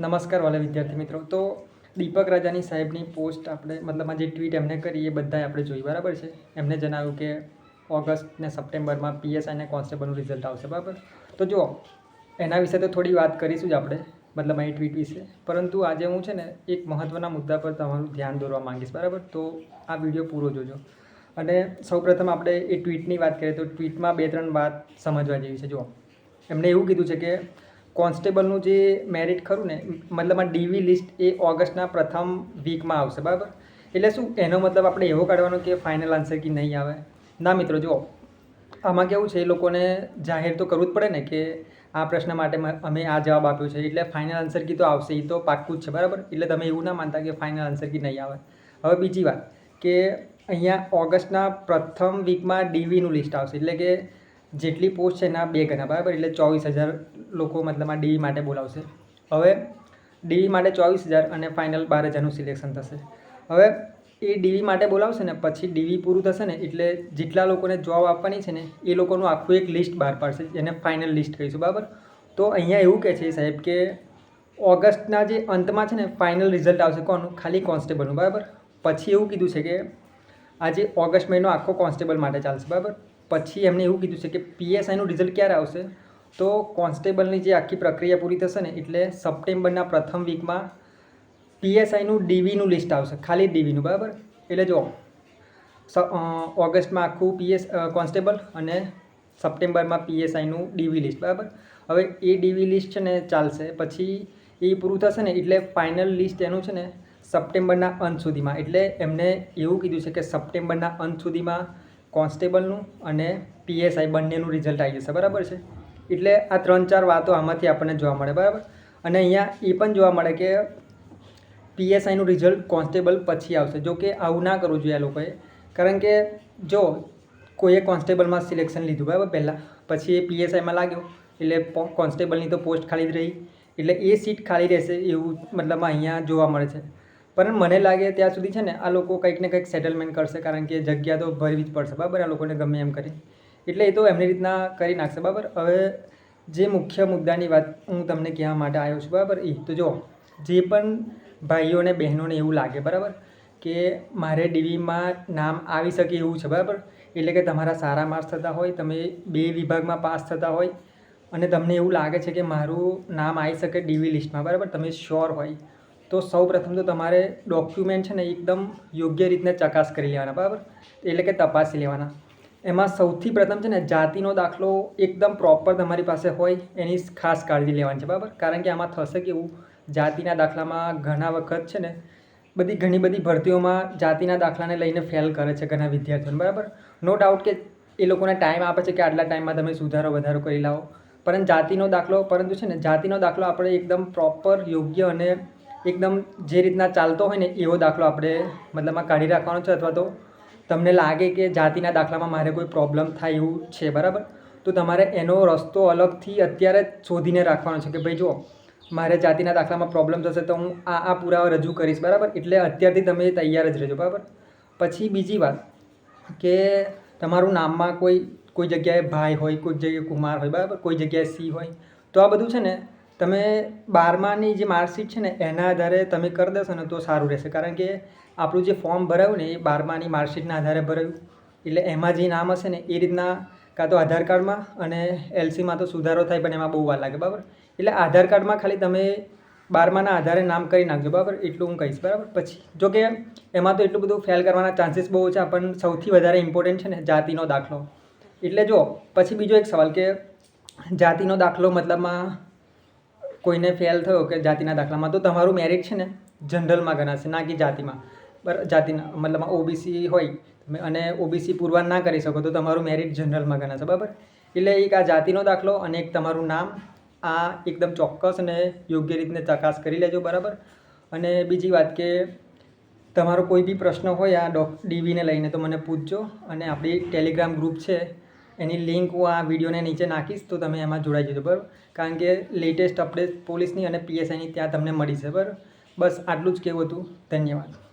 નમસ્કાર વાલા વિદ્યાર્થી મિત્રો. તો દીપક રાજાની સાહેબની પોસ્ટ આપણે, મતલબ જે ટ્વીટ એમને કરી એ બધાએ આપણે જોઈ, બરાબર છે? એમને જણાવ્યું કે ઓગસ્ટ ને સપ્ટેમ્બરમાં પીએસઆઈ અને કોન્સ્ટેબલનું રિઝલ્ટ આવશે, બરાબર? તો જુઓ, એના વિશે તો થોડી વાત કરીશું જ આપણે, મતલબ અહીં ટ્વીટ વિશે. પરંતુ આજે હું છે ને એક મહત્ત્વના મુદ્દા પર તમારું ધ્યાન દોરવા માંગીશ, બરાબર? તો આ વીડિયો પૂરો જોજો. અને સૌપ્રથમ આપણે એ ટ્વીટની વાત કરીએ, તો ટ્વીટમાં બે ત્રણ વાત સમજવા જેવી છે. જુઓ એમણે એવું કીધું છે કે કોન્સ્ટેબલનું જે મેરિટ ખરું ને, મતલબ આ ડીવી લિસ્ટ એ ઓગસ્ટના પ્રથમ વીકમાં આવશે, બરાબર? એટલે શું, એનો મતલબ આપણે એવો કાઢવાનો કે ફાઇનલ આન્સર કે નહીં આવે? ના મિત્રો, જુઓ, આમાં કેવું છે, એ લોકોને જાહેર તો કરવું જ પડે ને કે આ પ્રશ્ન માટે અમે આ જવાબ આપ્યો છે, એટલે ફાઇનલ આન્સર કી તો આવશે એ તો પાક્કું જ છે, બરાબર? એટલે તમે એવું ના માનતા કે ફાઇનલ આન્સર કી નહીં આવે. હવે બીજી વાત કે અહીંયા ઓગસ્ટના પ્રથમ વીકમાં ડીવીનું લિસ્ટ આવશે, એટલે કે જેટલી પોસ્ટ છે એના બે ગણા, બરાબર? એટલે ચોવીસ હજાર લોકો મતલબ આ ડીવી માટે બોલાવશે. હવે ડીવી માટે ચોવીસ હજાર અને ફાઇનલ બાર હજારનું સિલેક્શન થશે. હવે એ ડીવી માટે બોલાવશે ને, પછી ડીવી પૂરું થશે ને, એટલે જેટલા લોકોને જોબ આપવાની છે ને, એ લોકોનું આખું એક લિસ્ટ બહાર પાડશે જેને ફાઇનલ લિસ્ટ કહીશું, બરાબર? તો અહીંયા એવું કહે છે સાહેબ કે ઓગસ્ટના જે અંતમાં છે ને, ફાઇનલ રિઝલ્ટ આવશે કોનું? ખાલી કોન્સ્ટેબલનું, બરાબર? પછી એવું કીધું છે કે આજે ઓગસ્ટ મહિનો આખો કોન્સ્ટેબલ માટે ચાલશે, બરાબર? પછી એમણે એવું કીધું છે કે પીએસઆઈનું રિઝલ્ટ ક્યારે આવશે? તો કોન્સ્ટેબલની જે આખી પ્રક્રિયા પૂરી થશે ને, એટલે સપ્ટેમ્બરના પ્રથમ વીકમાં પીએસઆઈનું ડીવીનું લિસ્ટ આવશે, ખાલી ડીવીનું બરાબર? એટલે જો ઓગસ્ટમાં આખું પીએસ કોન્સ્ટેબલ અને સપ્ટેમ્બરમાં પીએસઆઈનું ડીવી લિસ્ટ બરાબર? હવે એ ડીવી લિસ્ટ છે ને, ચાલશે. પછી એ પૂરું થશે ને, એટલે ફાઇનલ લિસ્ટ એનું છે ને, સપ્ટેમ્બરના અંત સુધીમાં. એટલે એમને એવું કીધું છે કે સપ્ટેમ્બરના અંત સુધીમાં કોન્સ્ટેબલનું અને પીએસઆઈ બંનેનું રિઝલ્ટ આવી જશે. બરાબર છે? એટલે આ ત્રણ ચાર વાતો આમાંથી આપણને જોવા મળે. બરાબર? અને અહીંયા એ પણ જોવા મળે કે પીએસઆઈનું રિઝલ્ટ કોન્સ્ટેબલ પછી આવશે. જો કે આવું ના કરવું જોઈએ આ લોકોએ. કારણ કે જો કોઈએ કોન્સ્ટેબલમાં સિલેક્શન લીધું, બરાબર? પહેલાં. પછી એ પીએસઆઈમાં લાગ્યો. એટલે કોન્સ્ટેબલની તો પોસ્ટ ખાલી જ રહી. એટલે એ સીટ ખાલી રહેશે એવું મતલબ અહીંયા જોવા મળે છે. પણ મને લાગે ત્યાં સુધી છે ને આ લોકો કંઈક ને કંઈક સેટલમેન્ટ કરશે, કારણ કે જગ્યા તો ભરવી જ પડશે. બરાબર? આ લોકોને ગમે એમ કરી. એટલે એ તો એમની રીતના કરી નાખશે, બરાબર? હવે જે મુખ્ય મુદ્દાની વાત હું તમને કહેવા માટે આવ્યો છું, બરાબર? એ તો જો, જે પણ ભાઈઓને બહેનોને એવું લાગે, બરાબર? કે મારે ડીવીમાં નામ આવી શકે એવું છે, બરાબર? એટલે કે તમારા સારા માર્ક્સ થતા હોય, તમે બે વિભાગમાં પાસ થતા હોય, અને તમને એવું લાગે છે કે મારું નામ આવી શકે ડીવી લિસ્ટમાં બરાબર? તમે શ્યોર હોય. તો સૌ પ્રથમ તો તમારે ડોક્યુમેન્ટ છે ને એકદમ યોગ્ય રીતને ચકાસ કરી લેવાના, બરાબર? એટલે કે તપાસી લેવાના. એમાં સૌથી પ્રથમ છે ને જાતિનો દાખલો એકદમ પ્રોપર તમારી પાસે હોય એની ખાસ કાળજી લેવાની છે, બરાબર? કારણ કે આમાં થશે કેવું? જાતિના દાખલામાં ઘણા વખત છે ને બધી ઘણી બધી ભરતીઓમાં જાતિના દાખલાને લઈને ફેલ કરે છે ઘણા વિદ્યાર્થીઓને, બરાબર? નો ડાઉટ કે એ લોકોને ટાઈમ આપે છે કે આટલા ટાઈમમાં તમે સુધારો, વધારો કરી લાવો. પરંતુ જાતિનો દાખલો, પરંતુ છે ને જાતિનો દાખલો આપણે એકદમ પ્રોપર યોગ્ય અને એકદમ જે રીતના ચાલતો હોય ને, એવો દાખલો આપણે મતલબમાં કાઢી રાખવાનો છે અથવા તો તમને લાગે કે જાતિના દાખલામાં મારે કોઈ પ્રોબ્લેમ થાય એવું છે, બરાબર? તો તમારે એનો રસ્તો અલગથી અત્યારે શોધીને રાખવાનો છે કે ભાઈ જુઓ મારે જાતિના દાખલામાં પ્રોબ્લેમ થશે તો હું આ આ પુરાવા રજૂ કરીશ, બરાબર? એટલે અત્યારથી તમે તૈયાર જ રહેજો, બરાબર? પછી બીજી વાત કે તમારું નામમાં કોઈ કોઈ જગ્યાએ ભાઈ હોય, કોઈ જગ્યાએ કુમાર હોય, બરાબર? કોઈ જગ્યાએ સિંહ હોય, તો આ બધું છે ને તમે બારમાની જે માર્કશીટ છે ને, એના આધારે તમે કરી દેશો ને તો સારું રહેશે. કારણ કે આપણું જે ફોર્મ ભરાયું ને, એ બારમાની માર્કશીટના આધારે ભરાયું. એટલે એમાં જે નામ હશે ને, એ રીતના કાં તો આધાર કાર્ડમાં અને એલસીમાં તો સુધારો થાય, પણ એમાં બહુ વાર લાગે, બરાબર? એટલે આધાર કાર્ડમાં ખાલી તમે બારમાના આધારે નામ કરી નાખજો, બરાબર? એટલું હું કહીશ, બરાબર? પછી, જો કે એમાં તો એટલું બધું ફેલ કરવાના ચાન્સીસ બહુ ઓછા, પણ સૌથી વધારે ઇમ્પોર્ટન્ટ છે ને, જાતિનો દાખલો. એટલે જો, પછી બીજો એક સવાલ કે જાતિનો દાખલો મતલબમાં કોઈને ફેલ થયો કે જાતિના દાખલામાં, તો તમારું મેરિટ છે ને જનરલમાં ગણાશે, ના કે જાતિમાં. બરાબર જાતિના મતલબમાં ઓબીસી હોય, તમે અને ઓબીસી પુરવાર ના કરી શકો, તો તમારું મેરિટ જનરલમાં ગણાશે, બરાબર? એટલે એક આ જાતિનો દાખલો અને એક તમારું નામ, આ એકદમ ચોક્કસ અને યોગ્ય રીતને ચકાસ કરી લેજો, બરાબર? અને બીજી વાત કે, તમારો કોઈ બી પ્રશ્ન હોય આ ડોક ડીવીને લઈને, તો મને પૂછજો. અને આપણી ટેલિગ્રામ ગ્રુપ છે એની લિંક હું આ વિડીયોને નીચે નાખીશ, તો તમે એમાં જોડાઈ જજો, બરાબર? કારણ કે લેટેસ્ટ અપડેટ પોલીસની અને પીએસઆઈની ત્યાં તમને મળી છે, બરાબર? બસ આટલું જ કહેવું હતું. ધન્યવાદ.